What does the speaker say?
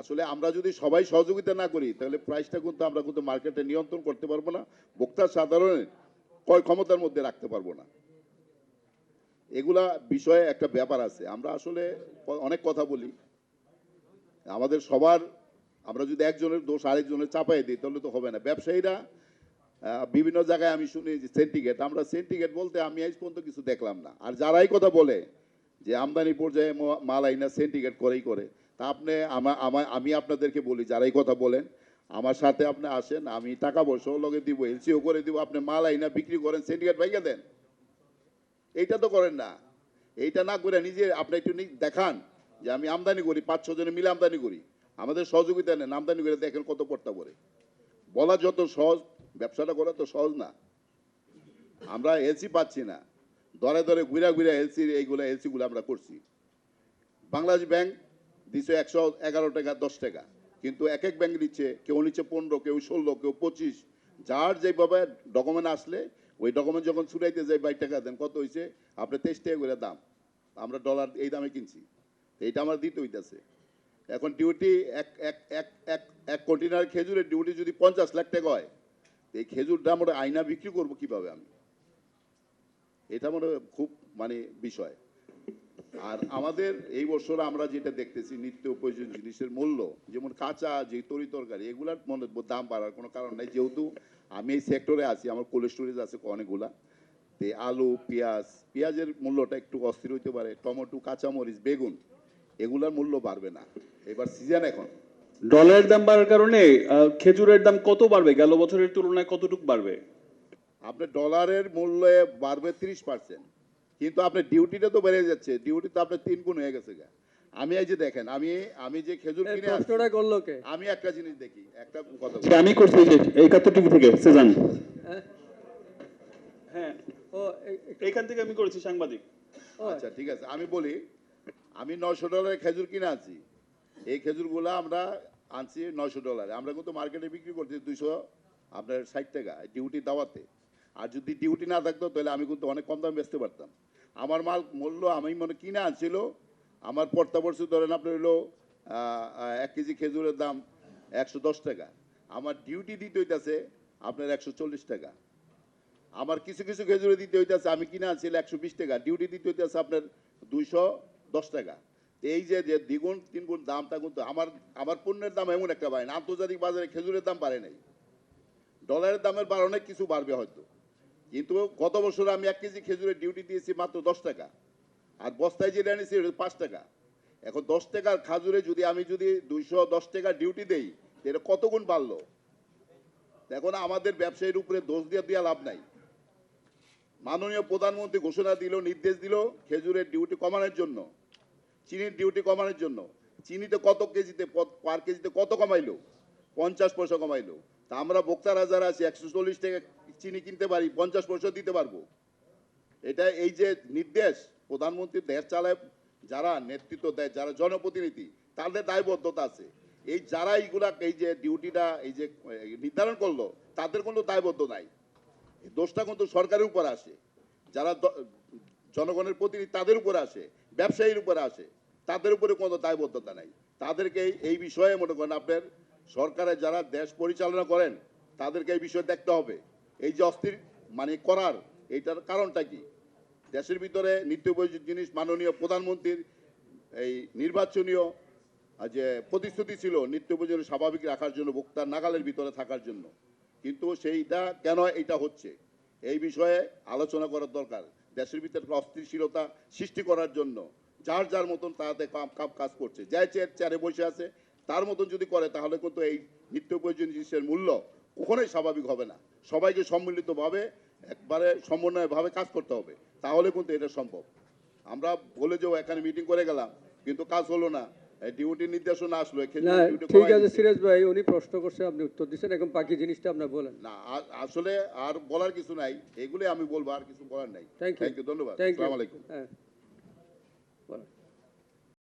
আসলে আমরা যদি সবাই সহযোগিতা না করি, তাহলে প্রাইসটা কিন্তু আমরা কিন্তু মার্কেটে নিয়ন্ত্রণ করতে পারব না, ভোক্তা সাধারণের ক্রয় ক্ষমতার মধ্যে রাখতে পারব না। এগুলা বিষয়ে একটা ব্যাপার আছে। আমরা আসলে অনেক কথা বলি। আমাদের সবার, আমরা যদি একজনের দোষ আরেকজনের চাপাই দিই, তাহলে তো হবে না। ব্যবসায়ীরা বিভিন্ন জায়গায় আমি শুনি যে সেন্টিগেট আমরা সেন্টিগেট বলতে আমি আজ পর্যন্ত কিছু দেখলাম না। আর যারাই কথা বলে যে আমদানি পর্যায়ে মাল আইনা সেন্টিগেট করেই করে তা আপনি আমা- আমা- আপনাদেরকে বলি যারাই কথা বলেন, আমার সাথে আপনি আসেন, আমি টাকা পয়সাও লগে দিব এলসিও করে দিব, আপনি মাল আইনা বিক্রি করেন সিন্ডিকেট ভাইকে দেন। এইটা তো করেন না। এইটা না করে নিজে আপনি একটু দেখান যে আমি আমদানি করি, পাঁচ ছজনে মিলে আমদানি করি। আমাদের সহযোগিতা নেন, আমদানি করে দেখেন কত পড়তা পড়ে। বলা যত সহজ, ব্যবসাটা করা তো সহজ না। আমরা এলসি পাচ্ছি না। দরে দরে ঘুরা ঘুরা এলসি এইগুলো এলসিগুলো আমরা করছি। বাংলাদেশ ব্যাংক দিচ্ছে একশো এগারো টাকা, দশ টাকা। কিন্তু এক এক ব্যাংক নিচ্ছে, কেউ নিচ্ছে পনেরো, কেউ ষোলো, কেউ পঁচিশ। যার যেভাবে ডকুমেন্ট আসলে, ওই ডকুমেন্ট যখন ছুটাইতে যাই বাইশ টাকা দেন, কত হয়েছে আপনি তেইশ টাকা করে দাম। আমরা ডলার এই দামে কিনছি। এইটা আমার দিতে হইতেছে। এখন ডিউটি এক এক এক এক এক কন্টেনার খেজুরের ডিউটি যদি পঞ্চাশ লাখ টাকা হয় এই দাম ওটা আয়না বিক্রি করব কীভাবে আমি? এটা মনে খুব মানে বিষয়। আর আমাদের এই বছর আমরা যেটা দেখতেছি নিত্য প্রয়োজনীয় জিনিসের মূল্য যেমন কাঁচা যে তরি তরকারি এগুলার মনে দাম বাড়ার কোনো কারণ নাই। যেহেতু আমি এই সেক্টরে আছি আমার কোল্ড স্টোরেজ আছে অনেকগুলা তে আলু পেঁয়াজ পেঁয়াজের মূল্যটা একটু অস্থির হইতে পারে টমেটো কাঁচামরিচ বেগুন এগুলার মূল্য বাড়বে না। এবার সিজন এখন। ডলারের দাম বাড়ার কারণে খেজুরের দাম কত বাড়বে? গেল বছরের তুলনায় কতটুকু বাড়বে? আপনার ডলারের মূল্যে বাড়বে তিরিশ পার্সেন্ট কিন্তু আপনার ডিউটিটা তো বেড়ে যাচ্ছে ডিউটি তো আপনার তিন গুণ হয়ে গেছে গা। আমি এই যে দেখেন আমি আমি যে খেজুর কিনে প্রশ্নটা করল কে আমি একটা জিনিস দেখি একটা কথা বলি। আমি করছি এই যে একাত্তর টিভি থেকে সেজান হ্যাঁ? হ্যাঁ ও এইখান থেকে আমি করেছি সাংবাদিক আচ্ছা ঠিক আছে আমি বলি আমি নয়শো ডলারের খেজুর কিনে আনছি এই খেজুরগুলো আমরা আনছি নয়শো ডলারে আমরা কিন্তু মার্কেটে বিক্রি করছি দুইশো আপনার ষাট টাকা ডিউটি দেওয়াতে আর যদি ডিউটি না থাকতো, তাহলে আমি কিন্তু অনেক কম দামে বেচতে পারতাম। আমার মাল মূল্য আমি মনে কিনে আনছিল, আমার পড়তা পড়ছে ধরেন আপনার হলো এক কেজি খেজুরের দাম একশো দশ টাকা। আমার ডিউটি দিতে হইতেছে আপনার একশো চল্লিশ টাকা। আমার কিছু কিছু খেজুরে দিতে হইতেছে, আমি কিনে আনছিল একশো বিশ টাকা। ডিউটি দিতে হইতেছে আপনার দুইশো দশ টাকা। এই যে যে দ্বিগুণ তিনগুণ দামটা কিন্তু আমার আমার পণ্যের দাম এমন একটা বাড়ে না। আন্তর্জাতিক বাজারে খেজুরের দাম বাড়ে নাই। ডলারের দামের অনেক কিছু বাড়বে হয়তো। কিন্তু গত বছর আমি এক কেজি খেজুরের ডিউটি দিয়েছি মাত্র দশ টাকা। আর বস্তায় যেটা এনেছি পাঁচ টাকা। এখন দশ টাকার খাজুরে যদি আমি যদি দুইশো দশ টাকা ডিউটি দেই এটা কত গুণ বাড়লো? এখন আমাদের ব্যবসায়ীর উপরে দোষ দিয়ে দেওয়া লাভ নাই। মাননীয় প্রধানমন্ত্রী ঘোষণা দিল, নির্দেশ দিল খেজুরের ডিউটি কমানোর জন্য। চিনির ডিউটি কমানোর জন্য। চিনিতে কত কেজিতে পার কেজিতে কত কমাইলো? পঞ্চাশ পয়সা কমাইলো। তা আমরা ভোক্তারা যারা আছি, একশো চল্লিশ টাকা চিনি কিনতে পারি, পঞ্চাশ পয়সা দিতে পারব। এটা এই যে নির্দেশ, প্রধানমন্ত্রী দেশ চালায়, যারা নেতৃত্ব দেয়, যারা জনপ্রতিনিধি, তাদের দায়বদ্ধতা আছে। এই যারা এইগুলা, এই যে ডিউটিটা, এই যে নির্ধারণ করল, তাদের কোনো দায়বদ্ধ নাই। দোষটা কিন্তু সরকারের উপর আসে। যারা জনগণের প্রতিনিধি, তাদের উপরে আসে, ব্যবসায়ীর উপরে আসে। তাদের উপরে কোনো দায়বদ্ধতা নাই। তাদেরকে এই- বিষয়ে মনে করেন আপনার সরকারের যারা দেশ পরিচালনা করেন, তাদেরকে এই বিষয়ে দেখতে হবে। এই যে অস্থির মানে করার, এইটার কারণটা কি? দেশের ভিতরে নিত্য প্রয়োজনীয় জিনিস মাননীয় প্রধানমন্ত্রীর এই নির্বাচনীয় যে প্রতিশ্রুতি ছিল নিত্য প্রয়োজনীয় স্বাভাবিক রাখার জন্য, ভোক্তার নাগালের ভিতরে থাকার জন্য। কিন্তু সেইটা কেন এটা হচ্ছে? এই বিষয়ে আলোচনা করার দরকার। দেশের ভিতরে অস্থিরশীলতা সৃষ্টি করার জন্য যার যার মতন তাতে কাম কাজ করছে। যে চেয়ার চেয়ারে বসে আছে, তার মতন যদি করে, তাহলে কিন্তু এই নিত্য প্রয়োজনীয় জিনিসের মূল্য কখনোই স্বাভাবিক হবে না। সবাইকে সম্মিলিতভাবে একবারে সমন্বয়ভাবে কাজ করতে হবে। তাহলে কিন্তু এটা সম্ভব। আমরা বলে যে এখানে মিটিং করে গেলাম। কিন্তু কাজ হলো না। ডিউটি নির্দেশনা আসলো ঠিক আছে সিরাজ ভাই উনি প্রশ্ন করছে আপনি উত্তর দিচ্ছেন এখন বাকি জিনিসটা আপনার বলেন। না আসলে আর বলার কিছু নাই। এগুলো আমি বলব আর কিছু বলার নাই। থ্যাংক ইউ ধন্যবাদ। আসসালামু আলাইকুম। হ্যাঁ।